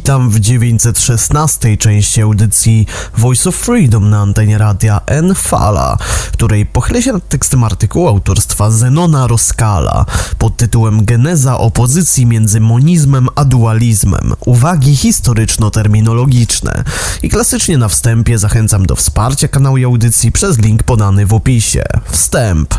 Witam w 916 części audycji Voice of Freedom na antenie radia N-Fala, której pochylę się nad tekstem artykułu autorstwa Zenona Roskala pod tytułem Geneza opozycji między monizmem a dualizmem. Uwagi historyczno-terminologiczne. I klasycznie na wstępie zachęcam do wsparcia kanału i audycji przez link podany w opisie. Wstęp.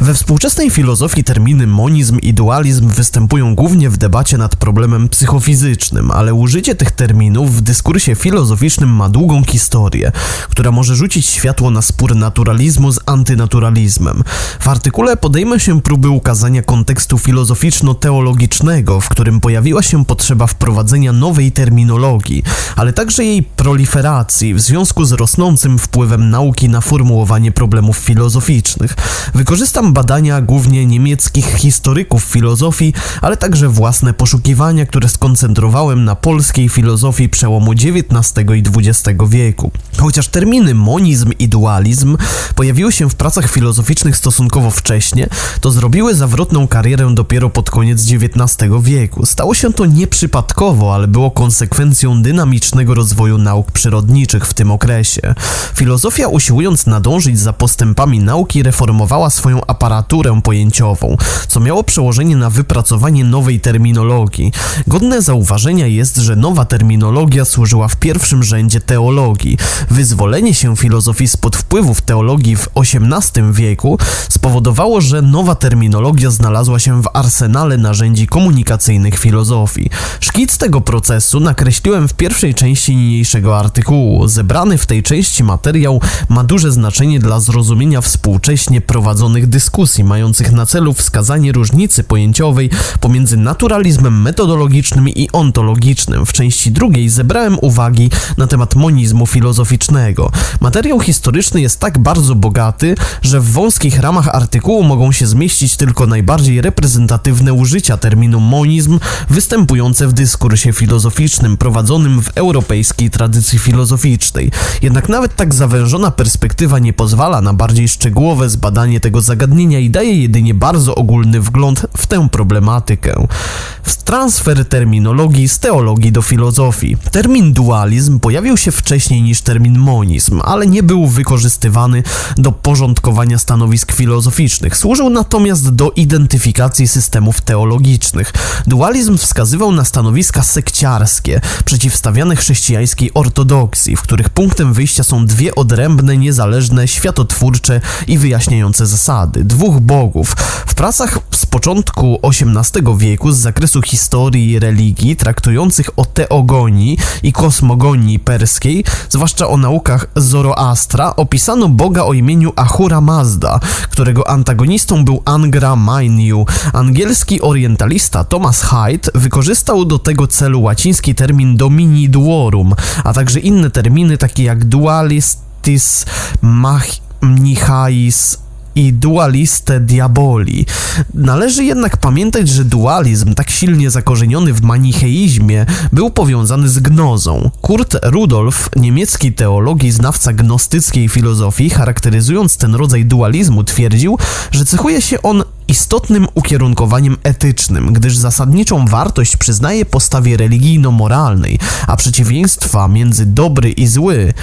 We współczesnej filozofii terminy monizm i dualizm występują głównie w debacie nad problemem psychofizycznym, ale użycie tych terminów w dyskursie filozoficznym ma długą historię, która może rzucić światło na spór naturalizmu z antynaturalizmem. W artykule podejmę się próby ukazania kontekstu filozoficzno-teologicznego, w którym pojawiła się potrzeba wprowadzenia nowej terminologii, ale także jej proliferacji w związku z rosnącym wpływem nauki na formułowanie problemów filozoficznych. Wykorzystam badania głównie niemieckich historyków filozofii, ale także własne poszukiwania, które skoncentrowałem na filozofii przełomu XIX i XX wieku. Chociaż terminy monizm i dualizm pojawiły się w pracach filozoficznych stosunkowo wcześnie, to zrobiły zawrotną karierę dopiero pod koniec XIX wieku. Stało się to nieprzypadkowo, ale było konsekwencją dynamicznego rozwoju nauk przyrodniczych w tym okresie. Filozofia usiłując nadążyć za postępami nauki reformowała swoją aparaturę pojęciową, co miało przełożenie na wypracowanie nowej terminologii. Godne zauważenia jest, że nowa terminologia służyła w pierwszym rzędzie teologii. Wyzwolenie się filozofii spod wpływów teologii w XVIII wieku spowodowało, że nowa terminologia znalazła się w arsenale narzędzi komunikacyjnych filozofii. Szkic tego procesu nakreśliłem w pierwszej części niniejszego artykułu. Zebrany w tej części materiał ma duże znaczenie dla zrozumienia współcześnie prowadzonych dyskusji, mających na celu wskazanie różnicy pojęciowej pomiędzy naturalizmem metodologicznym i ontologicznym. W części drugiej zebrałem uwagi na temat monizmu filozoficznego. Materiał historyczny jest tak bardzo bogaty, że w wąskich ramach artykułu mogą się zmieścić tylko najbardziej reprezentatywne użycia terminu monizm występujące w dyskursie filozoficznym prowadzonym w europejskiej tradycji filozoficznej. Jednak nawet tak zawężona perspektywa nie pozwala na bardziej szczegółowe zbadanie tego zagadnienia i daje jedynie bardzo ogólny wgląd w tę problematykę. Transfer terminologii z teologii do filozofii. Termin dualizm pojawił się wcześniej niż termin monizm, ale nie był wykorzystywany do porządkowania stanowisk filozoficznych. Służył natomiast do identyfikacji systemów teologicznych. Dualizm wskazywał na stanowiska sekciarskie, przeciwstawiane chrześcijańskiej ortodoksji, w których punktem wyjścia są dwie odrębne, niezależne, światotwórcze i wyjaśniające zasady dwóch bogów. W pracach z początku XVIII wieku z zakresu historii i religii traktujących o teogonii i kosmogonii perskiej, zwłaszcza o naukach Zoroastra, opisano boga o imieniu Ahura Mazda, którego antagonistą był Angra Mainyu. Angielski orientalista Thomas Hyde wykorzystał do tego celu łaciński termin domini duorum, a także inne terminy takie jak dualistis, mach, mnichais, i dualistę diaboli. Należy jednak pamiętać, że dualizm, tak silnie zakorzeniony w manicheizmie, był powiązany z gnozą. Kurt Rudolf, niemiecki teolog i znawca gnostyckiej filozofii, charakteryzując ten rodzaj dualizmu, twierdził, że cechuje się on istotnym ukierunkowaniem etycznym, gdyż zasadniczą wartość przyznaje postawie religijno-moralnej, a przeciwieństwa między dobry i zły,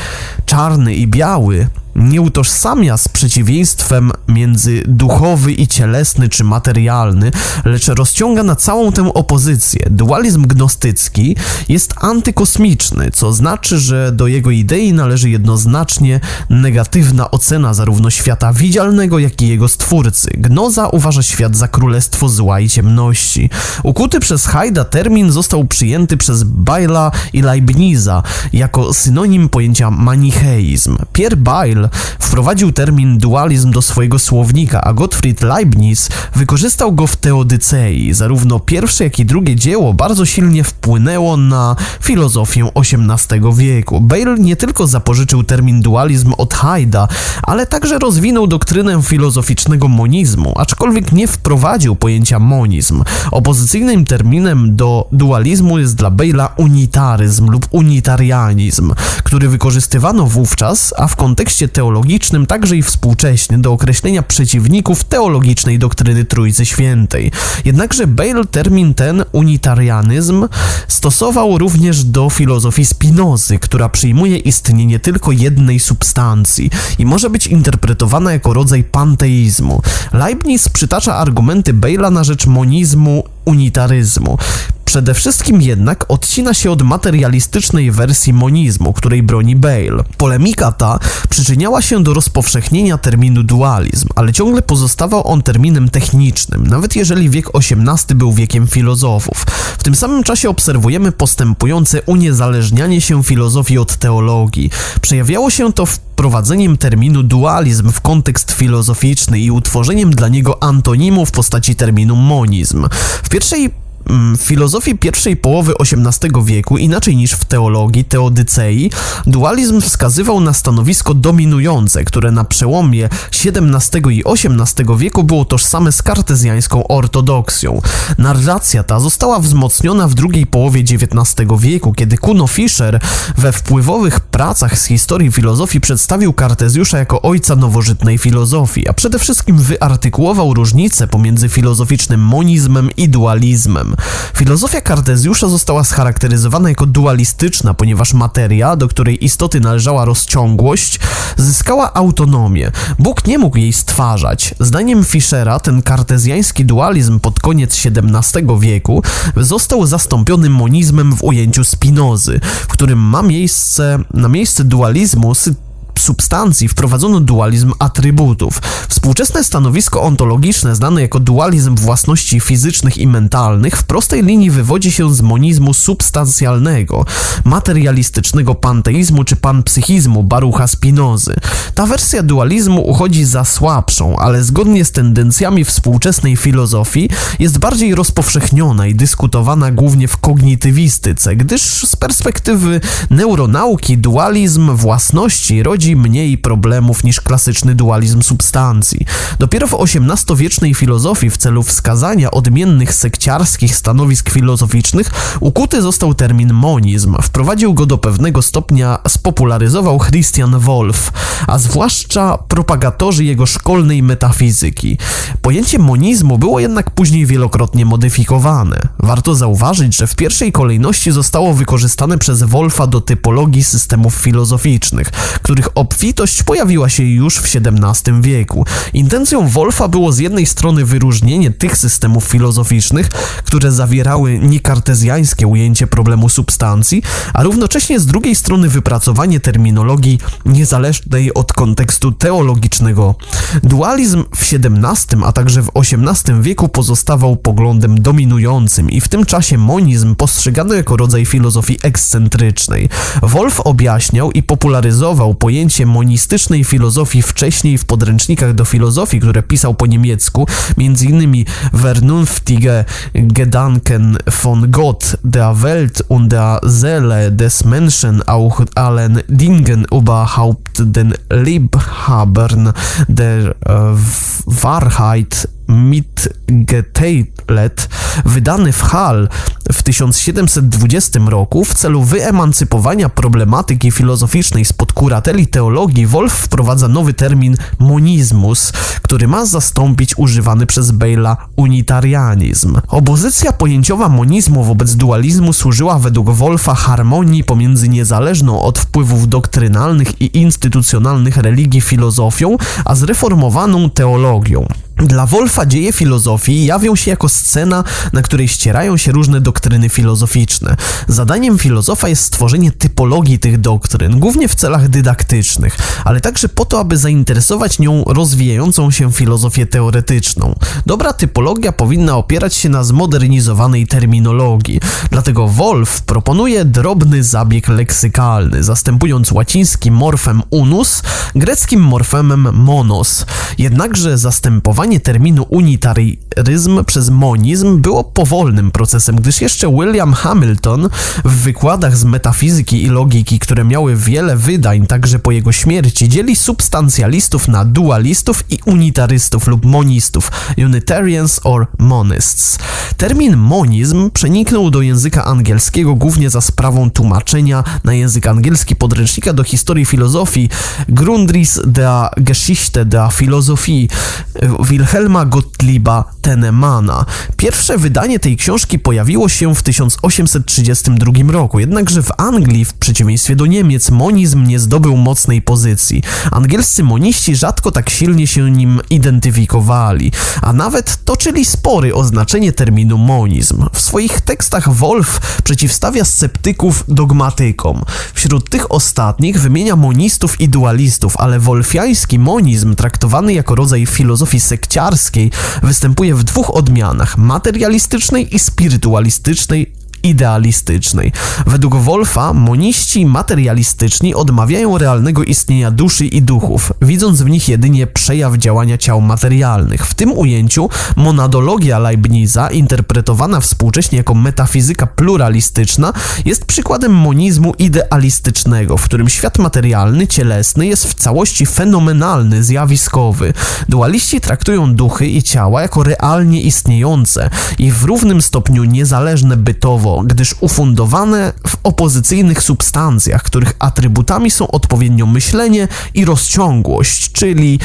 czarny i biały nie utożsamia z przeciwieństwem między duchowy i cielesny czy materialny, lecz rozciąga na całą tę opozycję. Dualizm gnostycki jest antykosmiczny, co znaczy, że do jego idei należy jednoznacznie negatywna ocena zarówno świata widzialnego, jak i jego stwórcy. Gnoza uważa świat za królestwo zła i ciemności. Ukuty przez Hajda termin został przyjęty przez Baila i Leibniza jako synonim pojęcia manicheizm. Pierre Bail wprowadził termin dualizm do swojego słownika, a Gottfried Leibniz wykorzystał go w Teodycei. Zarówno pierwsze, jak i drugie dzieło bardzo silnie wpłynęło na filozofię XVIII wieku. Bale nie tylko zapożyczył termin dualizm od Haida, ale także rozwinął doktrynę filozoficznego monizmu, aczkolwiek nie wprowadził pojęcia monizm. Opozycyjnym terminem do dualizmu jest dla Bale'a unitaryzm lub unitarianizm, który wykorzystywano wówczas, a w kontekście teologicznym także i współcześnie do określenia przeciwników teologicznej doktryny Trójcy Świętej. Jednakże Bale termin ten, unitarianizm, stosował również do filozofii Spinozy, która przyjmuje istnienie tylko jednej substancji i może być interpretowana jako rodzaj panteizmu. Leibniz przytacza argumenty Bale'a na rzecz monizmu unitaryzmu. Przede wszystkim jednak odcina się od materialistycznej wersji monizmu, której broni Bale. Polemika ta przyczyniała się do rozpowszechnienia terminu dualizm, ale ciągle pozostawał on terminem technicznym, nawet jeżeli wiek XVIII był wiekiem filozofów. W tym samym czasie obserwujemy postępujące uniezależnianie się filozofii od teologii. Przejawiało się to wprowadzeniem terminu dualizm w kontekst filozoficzny i utworzeniem dla niego antonimu w postaci terminu monizm. W pierwszej w filozofii pierwszej połowy XVIII wieku, inaczej niż w teologii, teodycei, dualizm wskazywał na stanowisko dominujące, które na przełomie XVII i XVIII wieku było tożsame z kartezjańską ortodoksją. Narracja ta została wzmocniona w drugiej połowie XIX wieku, kiedy Kuno Fischer we wpływowych pracach z historii filozofii przedstawił Kartezjusza jako ojca nowożytnej filozofii, a przede wszystkim wyartykułował różnicę pomiędzy filozoficznym monizmem i dualizmem. Filozofia Kartezjusza została scharakteryzowana jako dualistyczna, ponieważ materia, do której istoty należała rozciągłość, zyskała autonomię. Bóg nie mógł jej stwarzać. Zdaniem Fischera ten kartezjański dualizm pod koniec XVII wieku został zastąpiony monizmem w ujęciu Spinozy, w którym ma miejsce, na miejsce dualizmu substancji wprowadzono dualizm atrybutów. Współczesne stanowisko ontologiczne, znane jako dualizm własności fizycznych i mentalnych, w prostej linii wywodzi się z monizmu substancjalnego, materialistycznego panteizmu czy panpsychizmu Barucha Spinozy. Ta wersja dualizmu uchodzi za słabszą, ale zgodnie z tendencjami współczesnej filozofii jest bardziej rozpowszechniona i dyskutowana głównie w kognitywistyce, gdyż z perspektywy neuronauki dualizm własności rodzi mniej problemów niż klasyczny dualizm substancji. Dopiero w XVIII-wiecznej filozofii w celu wskazania odmiennych sekciarskich stanowisk filozoficznych ukuty został termin monizm. Wprowadził go do pewnego stopnia, spopularyzował Christian Wolff, a zwłaszcza propagatorzy jego szkolnej metafizyki. Pojęcie monizmu było jednak później wielokrotnie modyfikowane. Warto zauważyć, że w pierwszej kolejności zostało wykorzystane przez Wolfa do typologii systemów filozoficznych, których obfitość pojawiła się już w XVII wieku. Intencją Wolfa było z jednej strony wyróżnienie tych systemów filozoficznych, które zawierały niekartezjańskie ujęcie problemu substancji, a równocześnie z drugiej strony wypracowanie terminologii niezależnej od kontekstu teologicznego. Dualizm w XVII, a także w XVIII wieku pozostawał poglądem dominującym i w tym czasie monizm postrzegano jako rodzaj filozofii ekscentrycznej. Wolf objaśniał i popularyzował pojęcie pojęcie monistycznej filozofii wcześniej w podręcznikach do filozofii, które pisał po niemiecku, m.in. Vernunftige Gedanken von Gott, der Welt und der Seele des Menschen, auch allen Dingen überhaupt den Liebhabern der äh, Wahrheit mitgeteilt, wydany w Hall w 1720 roku w celu wyemancypowania problematyki filozoficznej spod kurateli teologii, Wolf wprowadza nowy termin monizmus, który ma zastąpić używany przez Bale'a unitarianizm. Opozycja pojęciowa monizmu wobec dualizmu służyła według Wolfa harmonii pomiędzy niezależną od wpływów doktrynalnych i instytucjonalnych religii filozofią, a zreformowaną teologią. Dla Wolfa dzieje filozofii jawią się jako scena, na której ścierają się różne doktryny filozoficzne. Zadaniem filozofa jest stworzenie typologii tych doktryn, głównie w celach dydaktycznych, ale także po to, aby zainteresować nią rozwijającą się filozofię teoretyczną. Dobra typologia powinna opierać się na zmodernizowanej terminologii, dlatego Wolf proponuje drobny zabieg leksykalny, zastępując łaciński morfem unus greckim morfemem monos. Jednakże zastępowanie zamianowanie terminu unitaryzm przez monizm było powolnym procesem, gdyż jeszcze William Hamilton w wykładach z metafizyki i logiki, które miały wiele wydań także po jego śmierci, dzieli substancjalistów na dualistów i unitarystów lub monistów, Unitarians or Monists. Termin monizm przeniknął do języka angielskiego głównie za sprawą tłumaczenia na język angielski podręcznika do historii filozofii Grundris der Geschichte der Philosophie Wilhelma Gottlieba Tenemana. Pierwsze wydanie tej książki pojawiło się w 1832 roku, jednakże w Anglii, w przeciwieństwie do Niemiec, monizm nie zdobył mocnej pozycji. Angielscy moniści rzadko tak silnie się nim identyfikowali, a nawet toczyli spory o znaczenie terminu monizm. W swoich tekstach Wolf przeciwstawia sceptyków dogmatykom. Wśród tych ostatnich wymienia monistów i dualistów, ale wolfiański monizm, traktowany jako rodzaj filozofii sekciarskiej, występuje w dwóch odmianach materialistycznej i spirytualistycznej idealistycznej. Według Wolfa moniści materialistyczni odmawiają realnego istnienia duszy i duchów, widząc w nich jedynie przejaw działania ciał materialnych. W tym ujęciu monadologia Leibniza, interpretowana współcześnie jako metafizyka pluralistyczna, jest przykładem monizmu idealistycznego, w którym świat materialny, cielesny jest w całości fenomenalny, zjawiskowy. Dualiści traktują duchy i ciała jako realnie istniejące i w równym stopniu niezależne bytowo gdyż ufundowane w opozycyjnych substancjach, których atrybutami są odpowiednio myślenie i rozciągłość, czyli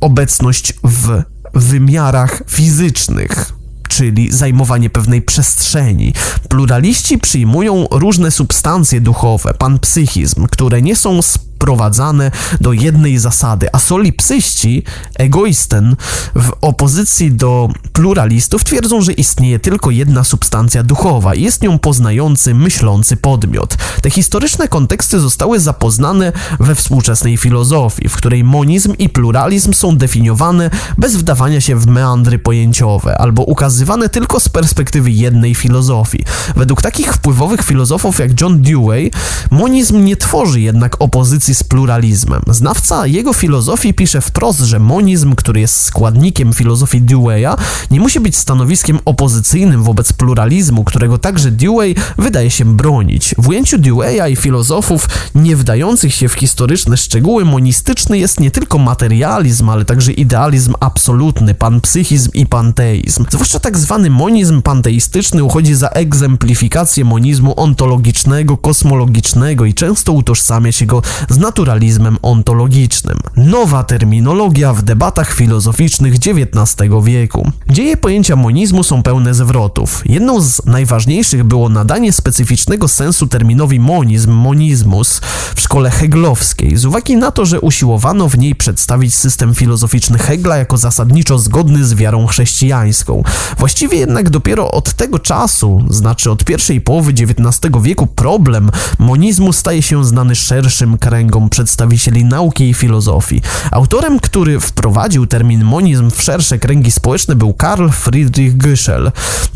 obecność w wymiarach fizycznych czyli zajmowanie pewnej przestrzeni. Pluraliści przyjmują różne substancje duchowe, panpsychizm, które nie są sprowadzane do jednej zasady, a solipsyści, egoisten, w opozycji do pluralistów twierdzą, że istnieje tylko jedna substancja duchowa i jest nią poznający, myślący podmiot. Te historyczne konteksty zostały zapoznane we współczesnej filozofii, w której monizm i pluralizm są definiowane bez wdawania się w meandry pojęciowe, albo ukazywane tylko z perspektywy jednej filozofii. Według takich wpływowych filozofów jak John Dewey, monizm nie tworzy jednak opozycji z pluralizmem. Znawca jego filozofii pisze wprost, że monizm, który jest składnikiem filozofii Dewey'a, nie musi być stanowiskiem opozycyjnym wobec pluralizmu, którego także Dewey wydaje się bronić. W ujęciu Dewey'a i filozofów nie wdających się w historyczne szczegóły, monistyczny jest nie tylko materializm, ale także idealizm absolutny, panpsychizm i panteizm. Zwłaszcza tak zwany monizm panteistyczny uchodzi za egzemplifikację monizmu ontologicznego, kosmologicznego i często utożsamia się go z naturalizmem ontologicznym. Nowa terminologia w debatach filozoficznych XIX wieku. Dzieje pojęcia monizmu są pełne zwrotów. Jedną z najważniejszych było nadanie specyficznego sensu terminowi monizm, monizmus w szkole heglowskiej, z uwagi na to, że usiłowano w niej przedstawić system filozoficzny Hegla jako zasadniczo zgodny z wiarą chrześcijańską. Właściwie jednak dopiero od tego czasu, znaczy od pierwszej połowy XIX wieku, problem monizmu staje się znany szerszym kręgom przedstawicieli nauki i filozofii. Autorem, który wprowadził termin monizm w szersze kręgi społeczne był Karl Friedrich Göschel,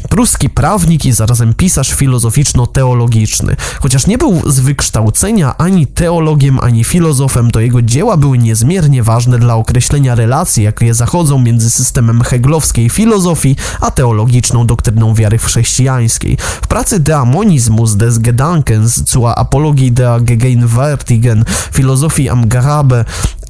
pruski prawnik i zarazem pisarz filozoficzno-teologiczny. Chociaż nie był z wykształcenia ani teologiem, ani filozofem, to jego dzieła były niezmiernie ważne dla określenia relacji, jakie zachodzą między systemem heglowskiej filozofii a teologiczną doktryną wiary chrześcijańskiej. W pracy De Amonismus des Gedankens zur Apologii der Gegenwärtigen filozofii Amgarabe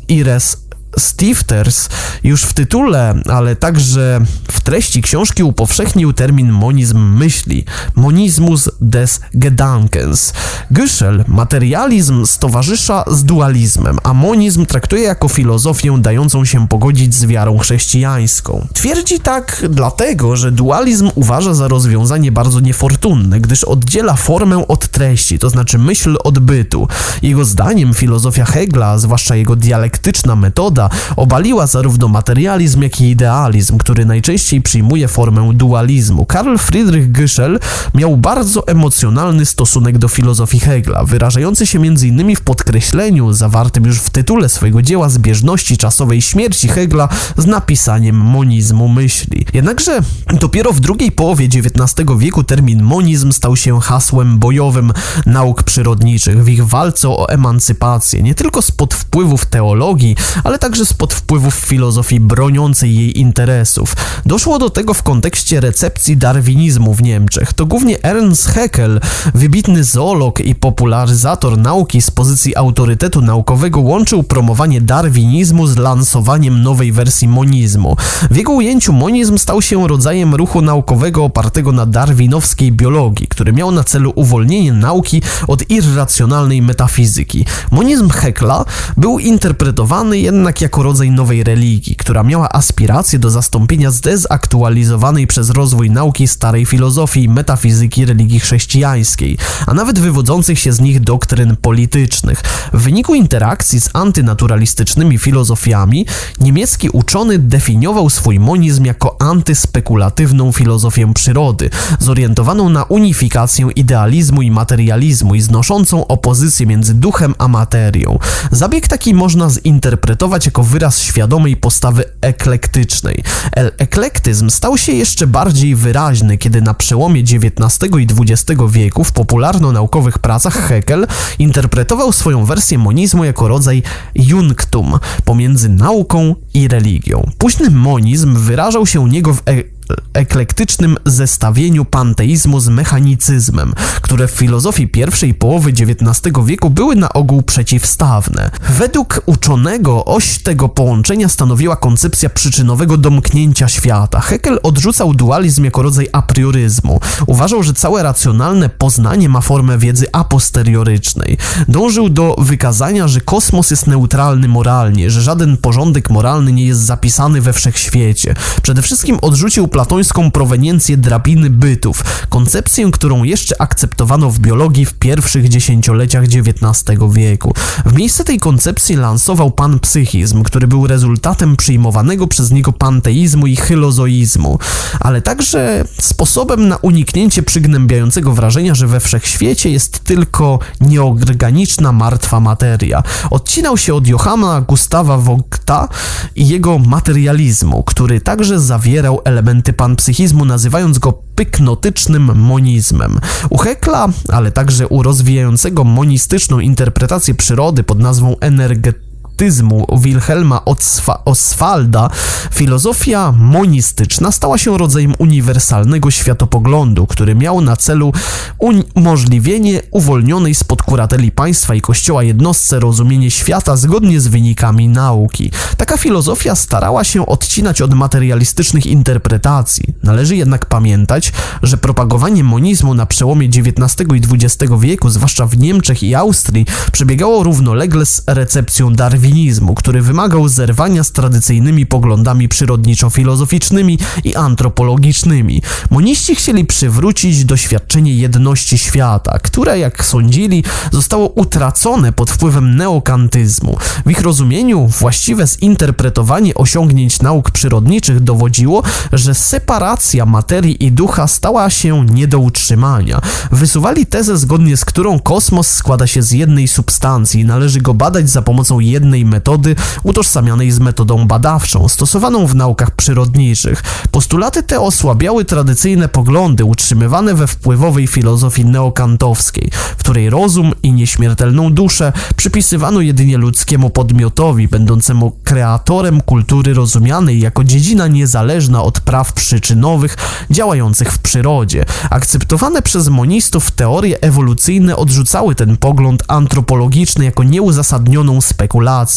Ires Stifters już w tytule, ale także w treści książki upowszechnił termin monizm myśli, monizmus des Gedankens. Göschel materializm stowarzysza z dualizmem, a monizm traktuje jako filozofię dającą się pogodzić z wiarą chrześcijańską. Twierdzi tak dlatego, że dualizm uważa za rozwiązanie bardzo niefortunne, gdyż oddziela formę od treści, to znaczy myśl od bytu. Jego zdaniem filozofia Hegla, zwłaszcza jego dialektyczna metoda, obaliła zarówno materializm, jak i idealizm, który najczęściej przyjmuje formę dualizmu. Karl Friedrich Göschel miał bardzo emocjonalny stosunek do filozofii Hegla, wyrażający się m.in. w podkreśleniu zawartym już w tytule swojego dzieła zbieżności czasowej śmierci Hegla z napisaniem monizmu myśli. Jednakże dopiero w drugiej połowie XIX wieku termin monizm stał się hasłem bojowym nauk przyrodniczych w ich walce o emancypację, nie tylko spod wpływów teologii, ale także także spod wpływów filozofii broniącej jej interesów. Doszło do tego w kontekście recepcji darwinizmu w Niemczech. To głównie Ernst Haeckel, wybitny zoolog i popularyzator nauki z pozycji autorytetu naukowego, łączył promowanie darwinizmu z lansowaniem nowej wersji monizmu. W jego ujęciu monizm stał się rodzajem ruchu naukowego opartego na darwinowskiej biologii, który miał na celu uwolnienie nauki od irracjonalnej metafizyki. Monizm Hekla był interpretowany jednak jako rodzaj nowej religii, która miała aspiracje do zastąpienia zdezaktualizowanej przez rozwój nauki starej filozofii metafizyki religii chrześcijańskiej, a nawet wywodzących się z nich doktryn politycznych. W wyniku interakcji z antynaturalistycznymi filozofiami, niemiecki uczony definiował swój monizm jako antyspekulatywną filozofię przyrody, zorientowaną na unifikację idealizmu i materializmu i znoszącą opozycję między duchem a materią. Zabieg taki można zinterpretować jako wyraz świadomej postawy eklektycznej. El eklektyzm stał się jeszcze bardziej wyraźny, kiedy na przełomie XIX i XX wieku w popularno-naukowych pracach Hegel interpretował swoją wersję monizmu jako rodzaj junctum pomiędzy nauką i religią. Późny monizm wyrażał się u niego w e eklektycznym zestawieniu panteizmu z mechanicyzmem, które w filozofii pierwszej połowy XIX wieku były na ogół przeciwstawne. Według uczonego oś tego połączenia stanowiła koncepcja przyczynowego domknięcia świata. Hegel odrzucał dualizm jako rodzaj aprioryzmu. Uważał, że całe racjonalne poznanie ma formę wiedzy aposteriorycznej. Dążył do wykazania, że kosmos jest neutralny moralnie, że żaden porządek moralny nie jest zapisany we wszechświecie. Przede wszystkim odrzucił platońską proweniencję drabiny bytów, koncepcję, którą jeszcze akceptowano w biologii w pierwszych dziesięcioleciach XIX wieku. W miejsce tej koncepcji lansował panpsychizm, który był rezultatem przyjmowanego przez niego panteizmu i hylozoizmu, ale także sposobem na uniknięcie przygnębiającego wrażenia, że we wszechświecie jest tylko nieorganiczna, martwa materia. Odcinał się od Johanna Gustawa Vogta i jego materializmu, który także zawierał elementy panpsychizmu, nazywając go pyknotycznym monizmem. U Hekla, ale także u rozwijającego monistyczną interpretację przyrody pod nazwą energetyczną, Wilhelma Oswalda, filozofia monistyczna stała się rodzajem uniwersalnego światopoglądu, który miał na celu umożliwienie uwolnionej spod kurateli państwa i kościoła jednostce rozumienie świata zgodnie z wynikami nauki. Taka filozofia starała się odcinać od materialistycznych interpretacji. Należy jednak pamiętać, że propagowanie monizmu na przełomie XIX i XX wieku, zwłaszcza w Niemczech i Austrii, przebiegało równolegle z recepcją Darwina darwinizmu, który wymagał zerwania z tradycyjnymi poglądami przyrodniczo-filozoficznymi i antropologicznymi. Moniści chcieli przywrócić doświadczenie jedności świata, które, jak sądzili, zostało utracone pod wpływem neokantyzmu. W ich rozumieniu właściwe zinterpretowanie osiągnięć nauk przyrodniczych dowodziło, że separacja materii i ducha stała się nie do utrzymania. Wysuwali tezę, zgodnie z którą kosmos składa się z jednej substancji i należy go badać za pomocą jednej metody utożsamianej z metodą badawczą, stosowaną w naukach przyrodniczych. Postulaty te osłabiały tradycyjne poglądy utrzymywane we wpływowej filozofii neokantowskiej, w której rozum i nieśmiertelną duszę przypisywano jedynie ludzkiemu podmiotowi, będącemu kreatorem kultury rozumianej jako dziedzina niezależna od praw przyczynowych działających w przyrodzie. Akceptowane przez monistów teorie ewolucyjne odrzucały ten pogląd antropologiczny jako nieuzasadnioną spekulację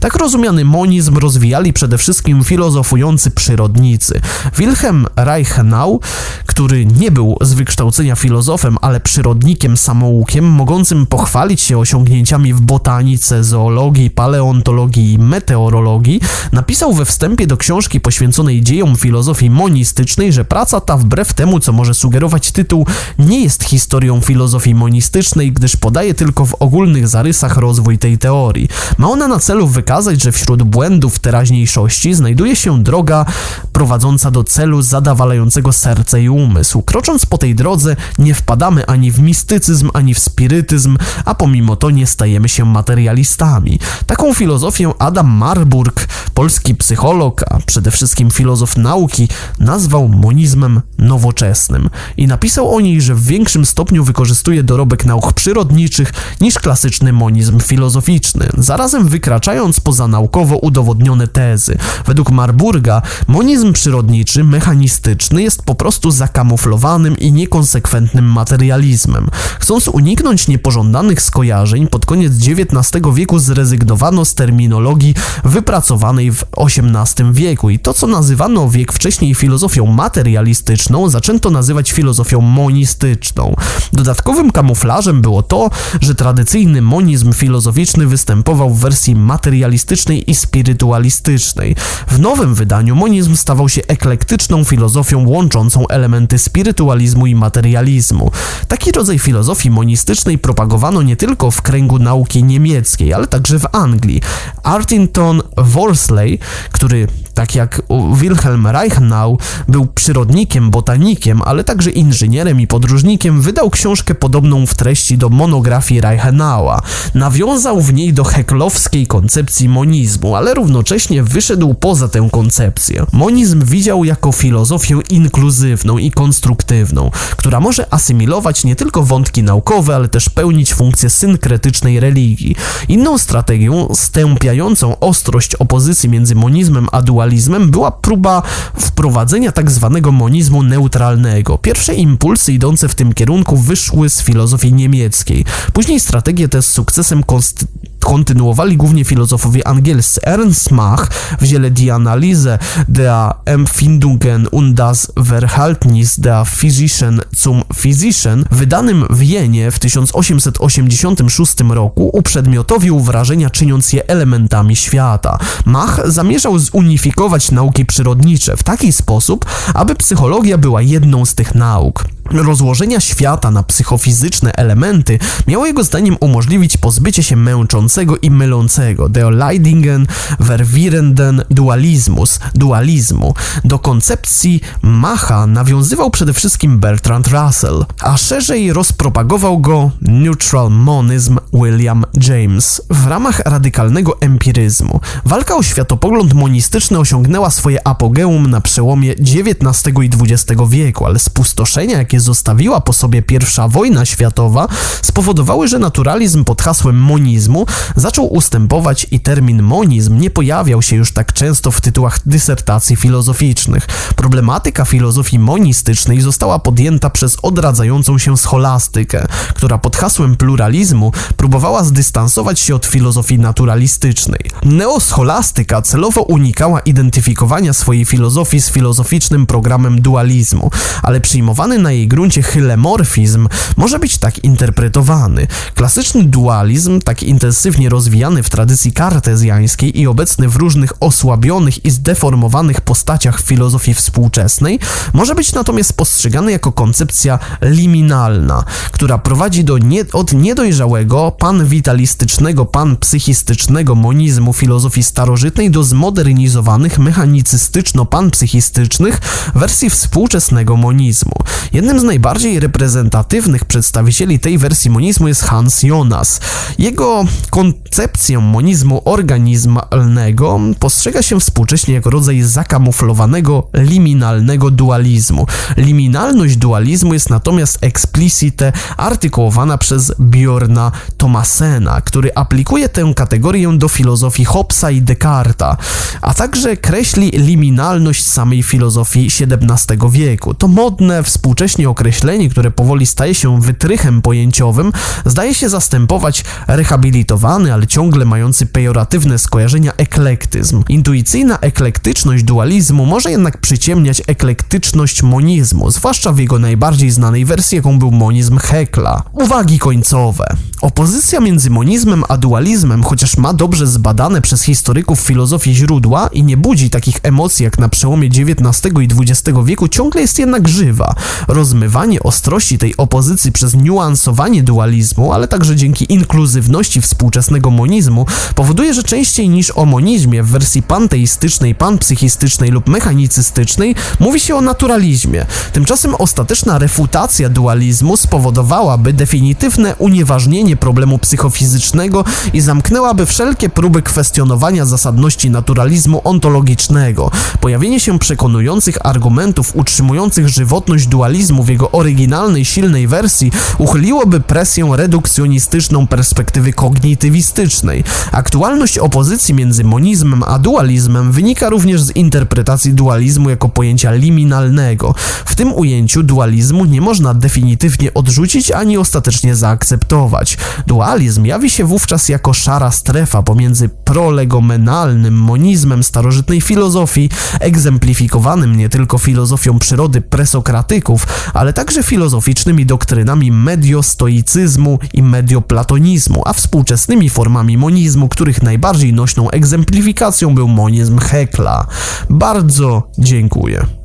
tak rozumiany monizm rozwijali przede wszystkim filozofujący przyrodnicy. Wilhelm Reichenau, który nie był z wykształcenia filozofem, ale przyrodnikiem samoukiem, mogącym pochwalić się osiągnięciami w botanice, zoologii, paleontologii i meteorologii, napisał we wstępie do książki poświęconej dziejom filozofii monistycznej, że praca ta wbrew temu, co może sugerować tytuł, nie jest historią filozofii monistycznej, gdyż podaje tylko w ogólnych zarysach rozwój tej teorii. Ma ona na celu wykazać, że wśród błędów teraźniejszości znajduje się droga prowadząca do celu zadawalającego serce i umysł. Krocząc po tej drodze, nie wpadamy ani w mistycyzm, ani w spirytyzm, a pomimo to nie stajemy się materialistami. Taką filozofię Adam Marburg, polski psycholog, a przede wszystkim filozof nauki, nazwał monizmem nowoczesnym i napisał o niej, że w większym stopniu wykorzystuje dorobek nauk przyrodniczych niż klasyczny monizm filozoficzny. Zarazem wykazał wykraczając poza naukowo udowodnione tezy. Według Marburga monizm przyrodniczy, mechanistyczny jest po prostu zakamuflowanym i niekonsekwentnym materializmem. Chcąc uniknąć niepożądanych skojarzeń, pod koniec XIX wieku zrezygnowano z terminologii wypracowanej w XVIII wieku i to, co nazywano wiek wcześniej filozofią materialistyczną, zaczęto nazywać filozofią monistyczną. Dodatkowym kamuflażem było to, że tradycyjny monizm filozoficzny występował w wersji materialistycznej i spirytualistycznej. W nowym wydaniu monizm stawał się eklektyczną filozofią łączącą elementy spirytualizmu i materializmu. Taki rodzaj filozofii monistycznej propagowano nie tylko w kręgu nauki niemieckiej, ale także w Anglii. Artington Worsley, który tak jak Wilhelm Reichenau był przyrodnikiem, botanikiem, ale także inżynierem i podróżnikiem, wydał książkę podobną w treści do monografii Reichenaua. Nawiązał w niej do heklowskiej koncepcji monizmu, ale równocześnie wyszedł poza tę koncepcję. Monizm widział jako filozofię inkluzywną i konstruktywną, która może asymilować nie tylko wątki naukowe, ale też pełnić funkcję synkretycznej religii. Inną strategią stępiającą ostrość opozycji między monizmem a dualizmem była próba wprowadzenia tak zwanego monizmu neutralnego. Pierwsze impulsy idące w tym kierunku wyszły z filozofii niemieckiej. Później strategię tę z sukcesem konst kontynuowali głównie filozofowie angielscy. Ernst Mach w dziele Die Analyse der Empfindungen und das Verhaltnis der Physischen zum Physischen, wydanym w Jenie w 1886 roku, uprzedmiotowił wrażenia, czyniąc je elementami świata. Mach zamierzał zunifikować nauki przyrodnicze w taki sposób, aby psychologia była jedną z tych nauk. Rozłożenia świata na psychofizyczne elementy miało jego zdaniem umożliwić pozbycie się męczącego i mylącego der Leidingen verwirrenden Dualismus, dualizmu. Do koncepcji Macha nawiązywał przede wszystkim Bertrand Russell, a szerzej rozpropagował go Neutral Monism William James w ramach radykalnego empiryzmu. Walka o światopogląd monistyczny osiągnęła swoje apogeum na przełomie XIX i XX wieku, ale spustoszenia, jakie zostawiła po sobie pierwsza wojna światowa, spowodowały, że naturalizm pod hasłem monizmu zaczął ustępować i termin monizm nie pojawiał się już tak często w tytułach dysertacji filozoficznych. Problematyka filozofii monistycznej została podjęta przez odradzającą się scholastykę, która pod hasłem pluralizmu próbowała zdystansować się od filozofii naturalistycznej. Neoscholastyka celowo unikała identyfikowania swojej filozofii z filozoficznym programem dualizmu, ale przyjmowany na jej gruncie hylemorfizm może być tak interpretowany. Klasyczny dualizm, tak intensywnie rozwijany w tradycji kartezjańskiej i obecny w różnych osłabionych i zdeformowanych postaciach filozofii współczesnej, może być natomiast postrzegany jako koncepcja liminalna, która prowadzi do nie, od niedojrzałego, panwitalistycznego, panpsychistycznego monizmu filozofii starożytnej do zmodernizowanych, mechanicystyczno-panpsychistycznych wersji współczesnego monizmu. Jednym z najbardziej reprezentatywnych przedstawicieli tej wersji monizmu jest Hans Jonas. Jego koncepcję monizmu organizmalnego postrzega się współcześnie jako rodzaj zakamuflowanego, liminalnego dualizmu. Liminalność dualizmu jest natomiast explicite artykułowana przez Bjorna Thomasena, który aplikuje tę kategorię do filozofii Hobbesa i Descarta, a także kreśli liminalność samej filozofii XVII wieku. To modne, współcześnie określenie, które powoli staje się wytrychem pojęciowym, zdaje się zastępować rehabilitowany, ale ciągle mający pejoratywne skojarzenia eklektyzm. Intuicyjna eklektyczność dualizmu może jednak przyciemniać eklektyczność monizmu, zwłaszcza w jego najbardziej znanej wersji, jaką był monizm Hekla. Uwagi końcowe. Opozycja między monizmem a dualizmem, chociaż ma dobrze zbadane przez historyków filozofii źródła i nie budzi takich emocji jak na przełomie XIX i XX wieku, ciągle jest jednak żywa. Rozmywanie ostrości tej opozycji przez niuansowanie dualizmu, ale także dzięki inkluzywności współczesnego monizmu, powoduje, że częściej niż o monizmie w wersji panteistycznej, panpsychistycznej lub mechanicystycznej mówi się o naturalizmie. Tymczasem ostateczna refutacja dualizmu spowodowałaby definitywne unieważnienie rozwiązanie problemu psychofizycznego i zamknęłaby wszelkie próby kwestionowania zasadności naturalizmu ontologicznego. Pojawienie się przekonujących argumentów utrzymujących żywotność dualizmu w jego oryginalnej, silnej wersji uchyliłoby presję redukcjonistyczną perspektywy kognitywistycznej. Aktualność opozycji między monizmem a dualizmem wynika również z interpretacji dualizmu jako pojęcia liminalnego. W tym ujęciu dualizmu nie można definitywnie odrzucić ani ostatecznie zaakceptować. Dualizm jawi się wówczas jako szara strefa pomiędzy prolegomenalnym monizmem starożytnej filozofii, egzemplifikowanym nie tylko filozofią przyrody presokratyków, ale także filozoficznymi doktrynami mediostoicyzmu i medioplatonizmu, a współczesnymi formami monizmu, których najbardziej nośną egzemplifikacją był monizm Hekla. Bardzo dziękuję.